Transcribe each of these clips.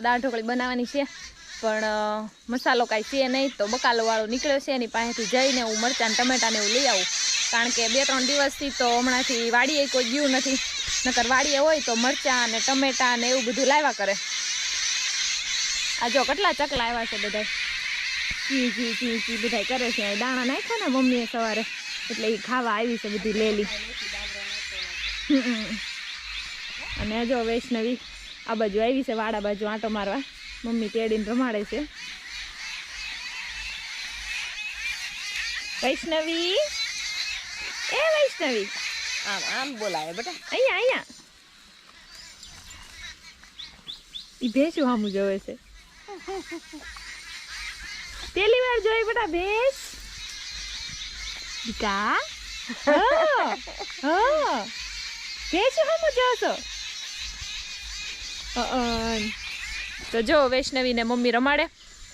દાળ ઢોકળી બનાવવાની છે. પણ મસાલો કાંઈ છે નહીં, તો બકાલોવાળો નીકળ્યો છે. એની પાસેથી જઈને હું મરચાં ટમેટાને એવું લઈ આવું. કારણ કે બે ત્રણ દિવસથી તો હમણાંથી વાડીએ કોઈ ગયું નથી. નકર વાડીએ હોય તો મરચાં અને ટમેટા ને એવું બધું લાવ્યા કરે. આ જો કેટલા ચકલા આવ્યા છે બધા ચી ચી ચી ચી બધા કરે છે. દાણા નાખ્યા ને મમ્મીએ સવારે. એટલે એ ખાવા આવી છે બધી લેલી. અને જો વૈષ્ણવી આ બાજુ આવી છે વાડા બાજુ આંટો મારવા. મમ્મી તેડીને રમાડે છે. વૈષ્ણવી? એ વૈષ્ણવી. આમ આમ બોલાવે બેટા. અહીંયા અહીંયા. એ ભેંસું સામું જોવે છે. પેલી વાર જોઈ બેટા ભેંસ. દીકા. ભેંસું સામું અઅન. તો જો વૈષ્ણવીને મમ્મી રમાડે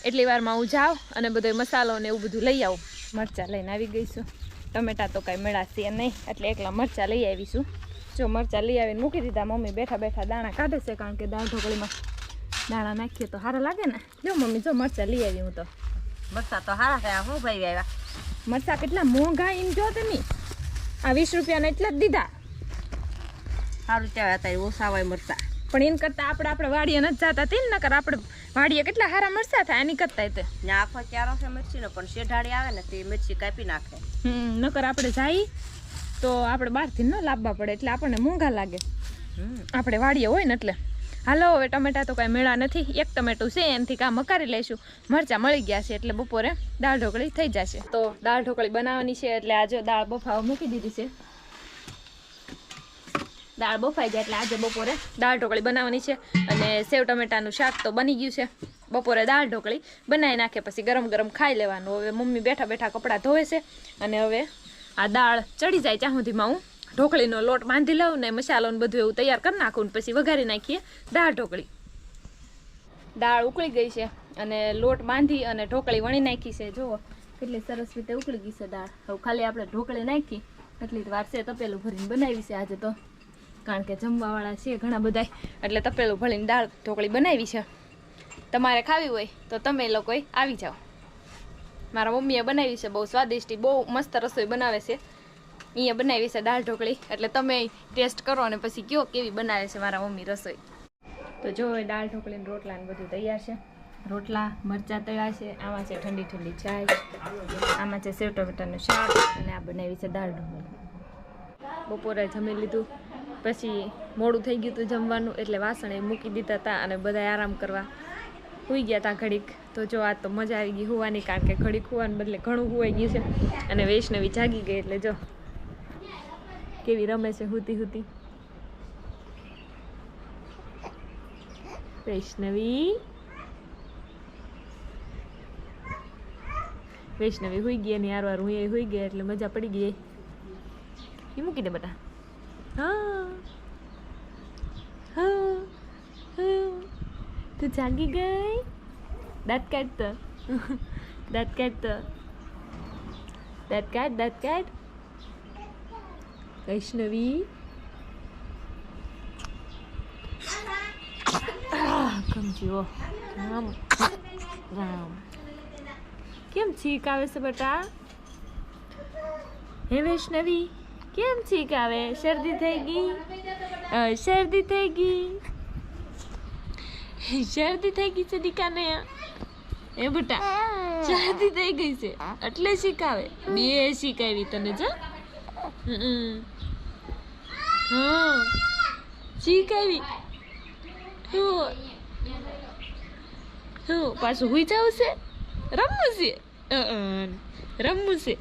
એટલી વારમાં હું જાઉં અને બધો મસાલો ને એવું બધું લઈ આવું. મરચાં લઈને આવી ગઈશું ટમેટા તો કાંઈ મેળાશે નહીં એટલે એકલા મરચાં લઈ આવીશું જો મરચાં લઈ આવીને મૂકી દીધા મમ્મી બેઠા બેઠા દાણા કાઢે છે કારણ કે દાળ ઢોકળીમાં દાણા નાખીએ તો સારા લાગે ને. જો મમ્મી જો મરચાં લઈ આવી હું તો. મરસા તો હારા થયા હું ભાઈ આવ્યા? મરચાં કેટલા મોંઘા એમ જો તમે. આ વીસ રૂપિયાને એટલા જ દીધા. સારું ત્યાં હતા ઓછા હોય મરસા પણ એને કરતાં આપણે આપણે વાડીએ નથી જતા તે નકર આપણે વાડીએ કેટલા સારા મરચા થાય એની કરતા તે. આખો ચારો છે મરચીનો પણ શેઢાળી આવે ને તે મરચી કાપી નાખે. હમ નકર આપણે જાય તો આપણે બહારથી ન લાવવા પડે એટલે આપણને મોંઘા લાગે. હમ. આપણે વાડીએ હોય ને એટલે. હાલો હવે ટમેટા તો કાંઈ મેળા નથી. એક ટમેટું છે એનાથી કામ મકારી લઈશું. મરચાં મળી ગયા છે એટલે બપોરે દાળ ઢોકળી થઈ જશે. તો દાળ ઢોકળી બનાવવાની છે એટલે આજે દાળ બફાવ મૂકી દીધી છે. દાળ બફાઈ જાય એટલે આજે બપોરે દાળ ઢોકળી બનાવવાની છે. અને સેવ ટમેટાનું શાક તો બની ગયું છે. બપોરે દાળ ઢોકળી બનાવી નાખે, પછી ગરમ ગરમ ખાઈ લેવાનું. હવે મમ્મી બેઠા બેઠા કપડાં ધોવે છે અને હવે આ દાળ ચડી જાય ત્યાં સુધીમાં હું ઢોકળીનો લોટ બાંધી લઉં ને મસાલો ને બધું એવું તૈયાર કરી નાખું પછી વઘારી નાખીએ દાળ ઢોકળી. દાળ ઉકળી ગઈ છે અને લોટ બાંધી અને ઢોકળી વણી નાખી છે. જુઓ કેટલી સરસ રીતે ઉકળી ગઈ છે દાળ. હવે ખાલી આપણે ઢોકળી નાખી, એટલી જ વાર છે તપેલું ભરીને બનાવી છે આજે તો. કારણ કે જમવાવાળા છે ઘણા બધા એટલે તપેલું ભળીને દાળ ઢોકળી બનાવી છે. તમારે ખાવી હોય તો તમે લોકોએ આવી જાઓ. મારા મમ્મીએ બનાવી છે, બહુ સ્વાદિષ્ટ, બહુ મસ્ત રસોઈ બનાવે છે. અહીંયા બનાવી છે દાળ ઢોકળી, એટલે તમે ટેસ્ટ કરો અને પછી કયો કેવી બનાવે છે મારા મમ્મી રસોઈ. તો જો દાળ ઢોકળી રોટલા ને બધું તૈયાર છે. રોટલા, મરચાં તળ્યા છે, આમાં છે ઠંડી ઠંડી ચાય, આમાં છે સેવ ટમેટાનું શાક, અને આ બનાવી છે દાળ ઢોકળી. બપોરે જમી લીધું. પછી મોડું થઈ ગયું હતું જમવાનું, એટલે વાસણ એ મૂકી દીધા હતા અને બધા આરામ કરવા સુઈ ગયા હતા ઘડીક. તો જો આ તો મજા આવી ગઈ હોવાની, કારણ કે ઘડીક હોવાને બદલે ઘણું હોવાઈ ગયું છે. અને વૈષ્ણવી જાગી ગઈ એટલે જો કેવી રમે છે હુતી હુતી. વૈષ્ણવી. વૈષ્ણવી હુઈ ગઈ અને યાર વાર હું એ હુઈ ગઈ એટલે મજા પડી ગઈ. એ મૂકી દે હા તું જાગી ગઈ? દાંત કાઢ તો. દાંત કાઢ તો. દાંત કાઢ દાંત કાઢ. વૈષ્ણવી. કમજીઓ રામ રામ કેમ છીક આવે છે બટા? હે વૈષ્ણવી? કેમ છીક આવે શરદી થઈ ગઈ? શરદી થઈ ગઈ. શરદી થઈ ગઈ છે દીકાને. એ બટા, શરદી થઈ ગઈ છે. એટલે શીખાવે. બે શીખાવી તને, જો. હા. શીખાવી. હું હું પાછું હુઈ જવું છે? રમવું છે? રમવું છે?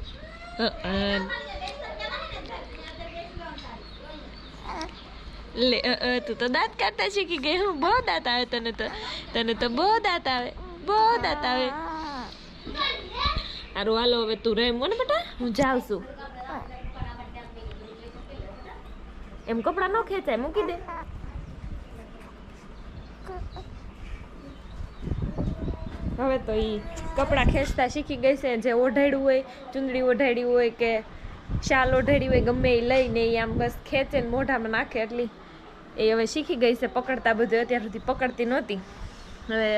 અઅન. લે તું તો દાંત કાઢતા શીખી ગઈ હું બહુ દાંત આવે તને તો તને તો બહુ દાંત આવે બહુ દાંત આવે. હારું હાલો હવે તું રેમ ને બેટા? હું જાઉં છું. એમ કપડાં ન ખેંચાય મૂકી દે. હવે તો ઈ કપડાં ખેંચતા શીખી ગઈ છે જે ઓઢાડ્યું હોય ચુંદડી ઓઢાડી હોય કે શાલ ઓઢાડી હોય ગમે એ લઈને એ આમ બસ ખેંચે ને મોઢામાં નાખે એટલી. એ હવે શીખી ગઈ છે પકડતા બધું, અત્યાર સુધી પકડતી નહોતી. હવે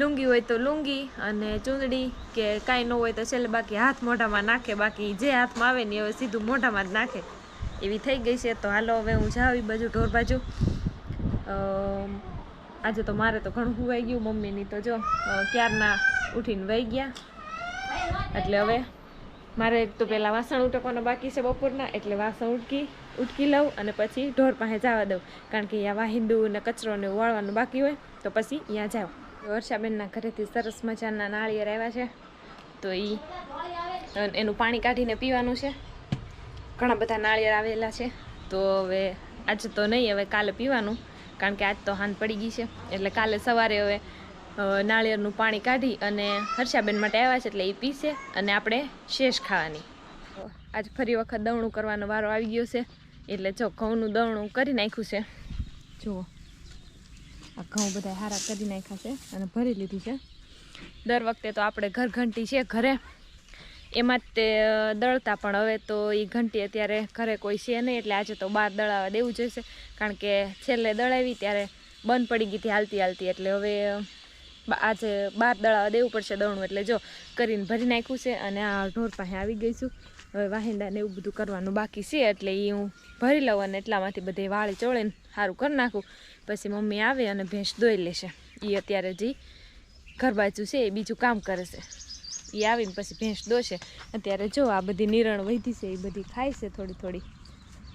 લુંગી હોય તો લુંગી અને ચૂંદડી કે કાંઈ ન હોય તો છેલ્લે બાકી હાથ મોઢામાં નાખે, બાકી જે હાથમાં આવે ને હવે સીધું મોઢામાં જ નાખે. એવી થઈ ગઈ છે. તો હાલો હવે હું જાવ એ બાજુ ઢોર બાજુ. આજે તો મારે તો ઘણું હુવાઈ ગયું મમ્મીની. તો જો ક્યારના ઉઠીને વહી ગયા. એટલે હવે મારે તો પહેલાં વાસણ ઉટકવાના બાકી છે બપોરના, એટલે વાસણ ઉટકી ઉટકી લઉં અને પછી ઢોર પાસે જવા દઉં. કારણ કે અહીંયા વાહિંદુ ને કચરો વાળવાનું બાકી હોય, તો પછી અહીંયા જાઉં. વર્ષાબેનના ઘરેથી સરસ મજાના નાળિયેર આવ્યા છે. તો એ એનું પાણી કાઢીને પીવાનું છે. ઘણા બધા નાળિયેર આવેલા છે. તો હવે આજે તો નહીં, હવે કાલે પીવાનું. કારણ કે આજ તો હાંદ પડી ગઈ છે. એટલે કાલે સવારે હવે નાળિયેરનું પાણી કાઢી અને હર્ષાબેન માટે આવ્યા છે એટલે એ પીશે અને આપણે શેષ ખાવાની. આજ ફરી વખત દવણું કરવાનો વારો આવી ગયો છે, એટલે જો ઘઉંનું દવણું કરી નાખ્યું છે. જુઓ. આ ઘઉં બધા હારા કરી નાખ્યા છે અને ભરી લીધું છે. દર વખતે તો આપણે ઘર ઘંટી છે ઘરે. એમાં જ તે દળતા પણ હવે તો એ ઘંટી અત્યારે ઘરે કોઈ છે નહીં, એટલે આજે તો બહાર દળાવવા દેવું જોઈશે કારણ કે છેલ્લે દળાવી ત્યારે બંધ પડી ગઈ હતી હાલતી હાલતી, એટલે હવે આજે બાર દળાવા દેવું પડશે દળનું એટલે જો કરીને ભરી નાખ્યું છે અને આ ઢોર પાસે આવી ગઈ છું. હવે વાહિંદાને એવું બધું કરવાનું બાકી છે એટલે એ હું ભરી લઉં અને એટલામાંથી બધે વાળી ચોળીને સારું કરી નાખું. પછી મમ્મી આવે અને ભેંસ દોઈ લેશે. એ અત્યારે જે ઘર છે એ બીજું કામ કરે છે. એ આવીને પછી ભેંસ દોશે. અત્યારે જો આ બધી નિરણ વધી છે એ બધી ખાય છે થોડી થોડી.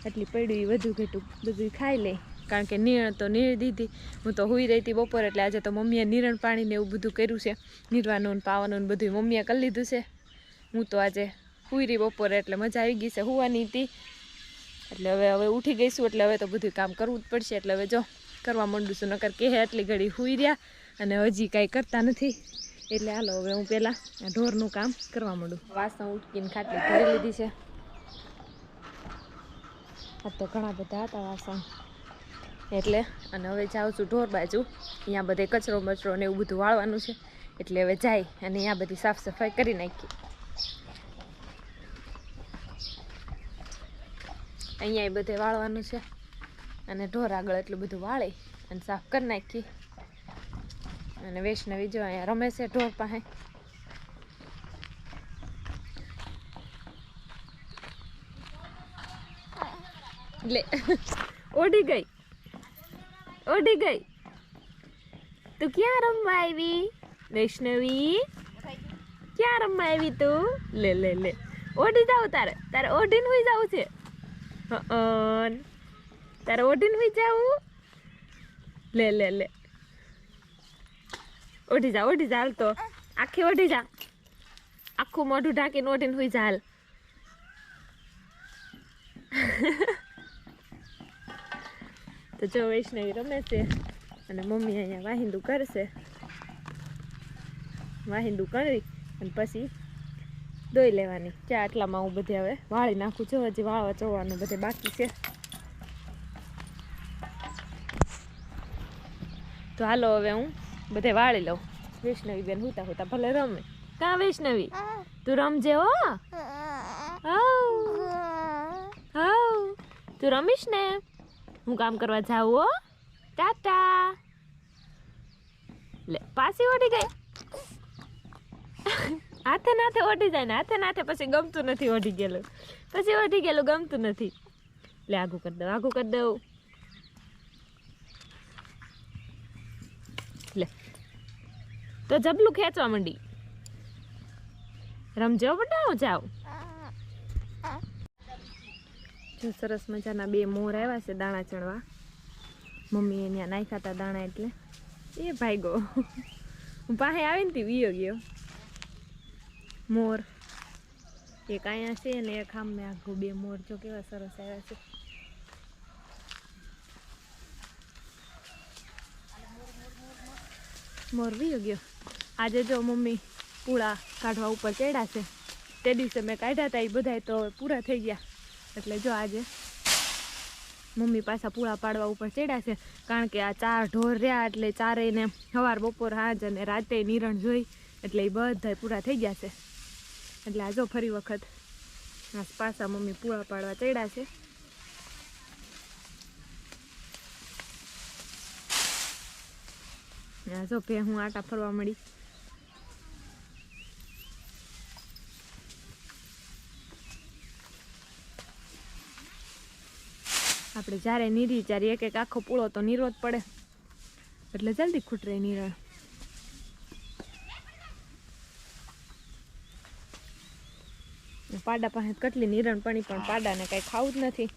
એટલી પડ્યું એ વધુ ઘેટું બધું ખાઈ લે. કારણ કે નીરણ તો નીર દીધી. હું તો હુઈ રહી હતી બપોર એટલે આજે તો મમ્મીએ નિરણ પાણીને એવું બધું કર્યું છે. નીરવાનું ને પાવાનું ને બધું મમ્મીએ કરી લીધું છે. હું તો આજે હુઈ રહી બપોરે એટલે મજા આવી ગઈ છે. હુવાની હતી. એટલે હવે હવે ઉઠી ગઈશું એટલે હવે તો બધું કામ કરવું જ પડશે. એટલે હવે જો કરવા માંડું છું. નકર કે એટલી ઘડી હુઈ રહ્યા અને હજી કાંઈ કરતા નથી. એટલે હાલો હવે હું પહેલાં આ ઢોરનું કામ કરવા માંડું. વાસણ ઉટકીને ખાટલી ભરી લીધી છે. આ તો ઘણા બધા હતા વાસણ. એટલે, અને હવે જાઉં છું ઢોર બાજુ. અહીંયા બધે કચરો મચરો ને એવું બધું વાળવાનું છે. એટલે હવે જાય અને અહીંયા બધી સાફ સફાઈ કરી નાખી. અહીંયા બધે વાળવાનું છે. અને ઢોર આગળ એટલું બધું વાળી અને સાફ કરી નાખી. અને વૈષ્ણવી જો અહીંયા રમે છે ઢોર પાસે. એટલે, ઓડી ગઈ. ઓડી ગઈ. તું ક્યાં રમવા આવી? વૈષ્ણવી? ક્યાં રમવા આવી તું? લે લે લે. ઓઢી જાવ તારે. તારે ઓઢીને હોઈ જવું છે. હં તારે ઓઢીને હોઈ જવું? લે લે લે. ઓઢી જા ઓઢી જા તો. આખી ઓઢી જા. આખું મોઢું ઢાંકીને ઓઢીને હોઈ જા હાલ. તો જો વૈષ્ણવી રમે છે અને મમ્મી અહીંયા વાહિંદુ કરશે. વાહિંદુ કરી અને પછી દોઈ લેવાની. ચા આટલામાં હું બધે હવે વાળી નાખું છું હજી વાળવા ચોવાનું બધે બાકી છે. તો હાલો હવે હું બધે વાળી લઉં. વૈષ્ણવી બેન હુતા હુતા ભલે રમે. કા વૈષ્ણવી? તું રમજે હો. હાઉ. હાઉ. તું રમીશ ને? હું કામ કરવા જાઉં, હો. ટાટા. લે, પાછી ઓડી ગઈ હાથે નાથે ઓઢી જાય ને હાથે નાથે પછી ગમતું નથી ઓઢી ગયેલું. પછી ઓઢી ગયેલું, ગમતું નથી. લે આગું કરી દઉં આગું કરી દઉં. લે. તો જબલું ખેંચવા માંડી. રમજો બટાવો જાઓ જો સરસ મજાના બે મોર આવ્યા છે દાણા ચણવા. મમ્મી એને નાખ્યા હતા દાણા એટલે. એ ભાઈગો. હું પાસે આવીને તી વિયો ગયો. મોર. એક અહીંયા છે ને એક આમ મેં આખું બે મોર જો કેવા સરસ આવ્યા છે. મોર વિયો ગયો. આજે જો મમ્મી પૂળા કાઢવા ઉપર ચડ્યા છે. તે દિવસે મેં કાઢ્યા હતા એ બધાય તો પૂરા થઈ ગયા. એટલે જો આજે મમ્મી પાછા પૂળા પાડવા ઉપર ચડ્યા છે, કારણ કે આ ચાર ઢોર રહ્યા એટલે ચારેયને સવાર, બપોર હાજ અને રાતે નિરણ જોઈ એટલે એ બધા પૂરા થઈ ગયા છે. એટલે આ જો ફરી વખત પાછા મમ્મી પૂળા પાડવા ચડ્યા છે. આ જો ભે હું આટા ફરવા મળી. આપણે જ્યારે નીરી ત્યારે એક એક આખો પૂળો તો નીરો જ પડે. એટલે જલ્દી ખૂટરે નીરણ. પાડા પાસે કેટલી નિરણ પડી, પણ પાડાને કાંઈ ખાવું જ નથી.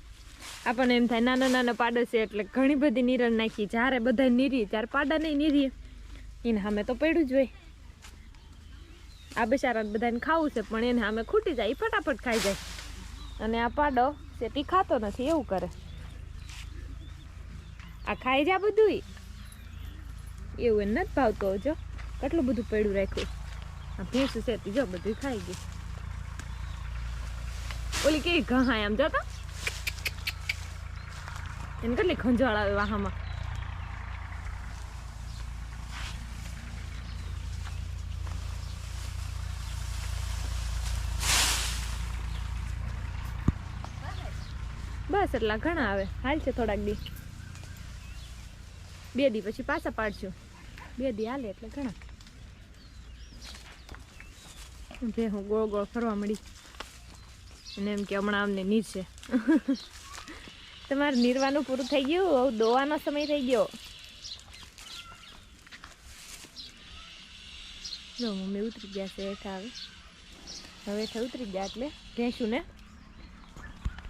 આપણને એમ થાય, નાના નાના પાડા છે, એટલે ઘણી બધી નિરણ નાખી. જ્યારે બધા નીરીએ ત્યારે પાડા નહીં નીરીએ. એને સામે તો પડ્યું જ હોય. આ બિચારાને બધાને ખાવું છે, પણ એને સામે ખૂટી જાય, એ ફટાફટ ખાઈ જાય. અને આ પાડો છે, તે ખાતો નથી, એવું કરે. આ ખાઈ જા બધું એવું એને નથી ભાવતો જો. કેટલું બધું પડ્યું રાખ્યું. આ ભેંસ છે તે જો બધું ખાઈ ગયું. ઓલી કેવી ઘહાય આમ જતા એને કેટલી ખંજવાળ આવે વાહામાં. બસ એટલા ઘણા આવે. હાલ છે થોડાક દી. બે દી પછી પાછા પાડશું. બે દી હાલે એટલે ઘણા. ભે હું ગોળ ગોળ ફરવા મળી. અને એમ કે હમણાં અમને નીર છે. તમારે નીરવાનું પૂરું થઈ ગયું? હવે દોવાનો સમય થઈ ગયો. જો, મમ્મી ઉતરી ગયા છે એક આવે હવે હેઠા ઉતરી ગયા એટલે ભેંસું ને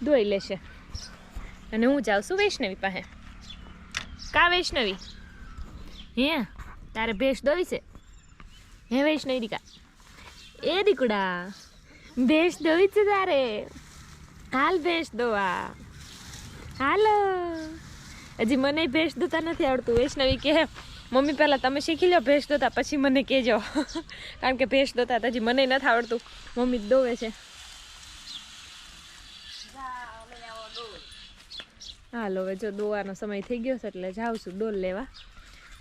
દોઈ લેશે. અને હું જાઉં છું વૈષ્ણવી પાસે. કા વૈષ્ણવી? હે, તારે ભેંસ દોવી છે? હે વૈષ્ણવી દીકા એ દીકુડા, ભેંસ દોવી છે તારે? હાલ ભેંસ દોવા. હાલો. હજી મને ભેંસ દોતા નથી આવડતું. વૈષ્ણવી કે, મમ્મી, પહેલાં તમે શીખી લો ભેંસ દોતા, પછી મને કહેજો. કારણ કે ભેંસ દોતા હજી મને નથી આવડતું. મમ્મી દોવે છે. હાલો, હવે જો દોવાનો સમય થઈ ગયો છે એટલે જાઉં છું ડોલ લેવા.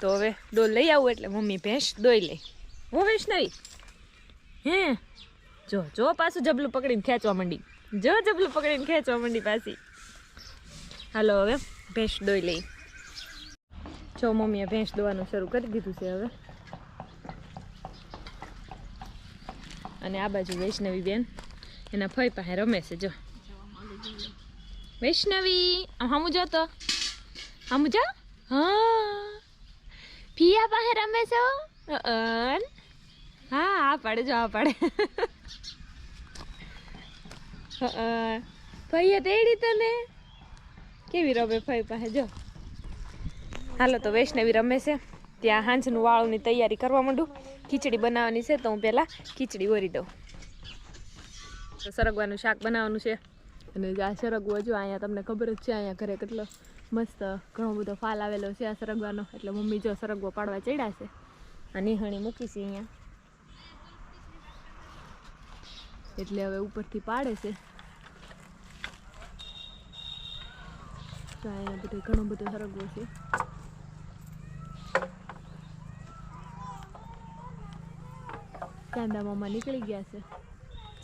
તો હવે ડોલ લઈ આવું એટલે મમ્મી ભેંસ દોઈ લે. હું, વૈષ્ણવી. હે? જો જો પાછું જબલું પકડીને ખેંચવા માંડી. જો જબલું પકડીને ખેંચવા માંડી પાછી. હાલો, હવે ભેંસ દોઈ લઈ. જો, મમ્મીએ ભેંસ દોવાનું શરૂ કરી દીધું છે હવે. અને આ બાજુ વૈષ્ણવી બેન એના ફઈ પાસે રમે છે, જો. વૈષ્ણવી. આમ જો તો. હામું જો. હા. ફિયા પાસે રમે છો હા. આ પડે, જો આ પડે. ભાઈએ તેડી તને. કેવી રમે ભાઈ પાસે, જો. હાલો, તો વૈષ્ણવી રમે છે. ત્યાં હાંજનું વાળુંની તૈયારી કરવા માંડું. ખીચડી બનાવવાની છે, તો હું પહેલાં ખીચડી ઓરી દઉં. સરગવાનું શાક બનાવવાનું છે. અને આ સરગવો જો અહીંયા તમને ખબર જ છે, અહીંયા ઘરે કેટલો મસ્ત ઘણો બધો ફાલ આવેલો છે આ સરગવાનો. એટલે મમ્મી જો સરગવો પાડવા ચડ્યા છે. આ નિહણી મૂકી છે અહીંયા. એટલે હવે ઉપરથી પાડે છે. તો અહીંયા ઘણો બધો સરગવો છે. કાંદા મામા નીકળી ગયા છે.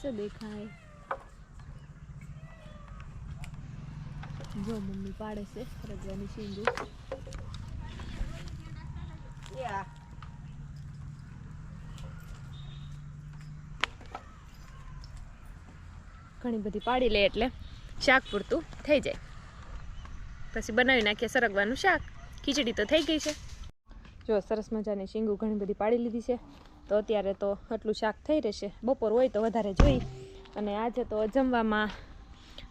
શું દેખાય? જો મમ્મી પાડે છે સરગવાની શીંગું ઘણી બધી પાડી લે એટલે શાક પૂરતું થઈ જાય. પછી બનાવી નાખીએ સરગવાનું શાક. ખીચડી તો થઈ ગઈ છે. જો, સરસ મજાની શીંગું ઘણી બધી પાડી લીધી છે. તો અત્યારે તો આટલું શાક થઈ રહેશે. બપોર હોય તો વધારે જોઈ. અને આજે તો જમવામાં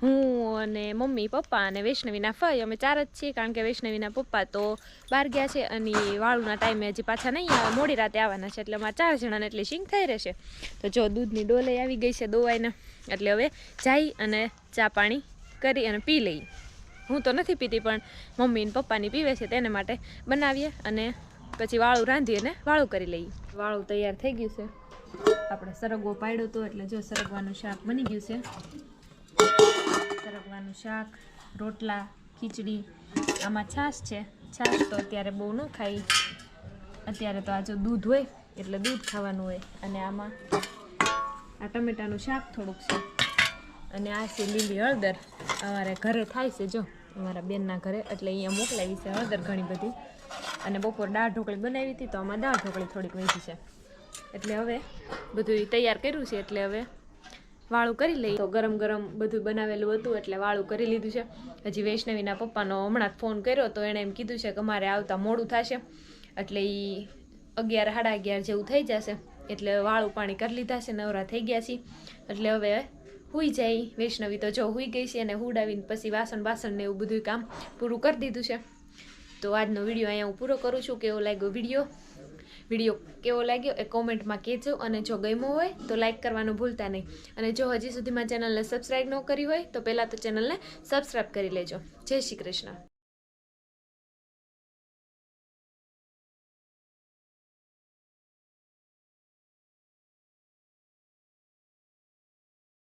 હું અને મમ્મી, પપ્પા અને વૈષ્ણવીના ફઈ. અમે ચાર જ છીએ કારણ કે વૈષ્ણવીના પપ્પા તો બહાર ગયા છે અને વાળુના ટાઈમે હજી પાછા નહીં આવે, મોડી રાતે આવવાના છે. એટલે અમારા ચાર જણાને એટલી શીંગ થઈ રહેશે. તો જો દૂધની ડોલે આવી ગઈ છે દોવાઈને, એટલે હવે જઈ અને ચા પાણી કરી અને પી લઈ. હું તો નથી પીતી, પણ મમ્મી ને પપ્પાની પીવે છે તેને માટે બનાવીએ અને પછી વાળું રાંધી અને વાળું કરી લઈએ. વાળું તૈયાર થઈ ગયું છે. આપણે સરગવો પાડ્યો હતો એટલે જો સરગવાનું શાક બની ગયું છે. સરગવાનું શાક, રોટલા, ખીચડી, આમાં છાશ છે. છાશ તો અત્યારે બહુ ન ખાઈ. અત્યારે તો આ જો દૂધ હોય, એટલે દૂધ ખાવાનું હોય. અને આમાં આ ટમેટાનું શાક થોડુંક છે. અને આ છે લીલી હળદર. અમારે ઘરે થાય છે જો. અમારા બેનના ઘરે, એટલે અહીંયા મોકલાવી છે હળદર ઘણી બધી. અને બપોર દાળ ઢોકળી બનાવી હતી, તો આમાં દાળ ઢોકળી થોડીક વહેંચી છે. એટલે હવે બધું તૈયાર કર્યું છે, એટલે હવે વાળું કરી લઈ તો ગરમ ગરમ બધું બનાવેલું હતું એટલે વાળું કરી લીધું છે. હજી વૈષ્ણવીના પપ્પાનો હમણાં ફોન કર્યો તો એણે એમ કીધું છે કે અમારે આવતા મોડું થશે. એટલે એ અગિયાર, સાડા અગિયાર જેવું થઈ જશે. એટલે વાળું પાણી કરી લીધા છે, નવરા થઈ ગયા છે. એટલે હવે હુઈ જાય. વૈષ્ણવી તો જો હુઈ ગઈ છે અને હુડાવીને પછી વાસણ બાસણ ને એવું બધું કામ પૂરું કરી દીધું છે. તો આજનો વીડિયો અહીંયા હું પૂરો કરું છું. કેવો લાગ્યો વીડિયો? વીડિયો કેવો લાગ્યો એ કોમેન્ટમાં કહેજો. અને જો ગમ્યો હોય તો લાઈક કરવાનું ભૂલતા નહીં. અને જો હજી સુધીમાં ચેનલને સબસ્ક્રાઈબ ન કરી હોય તો પહેલાં તો ચેનલને સબસ્ક્રાઈબ કરી લેજો. જય શ્રી કૃષ્ણ.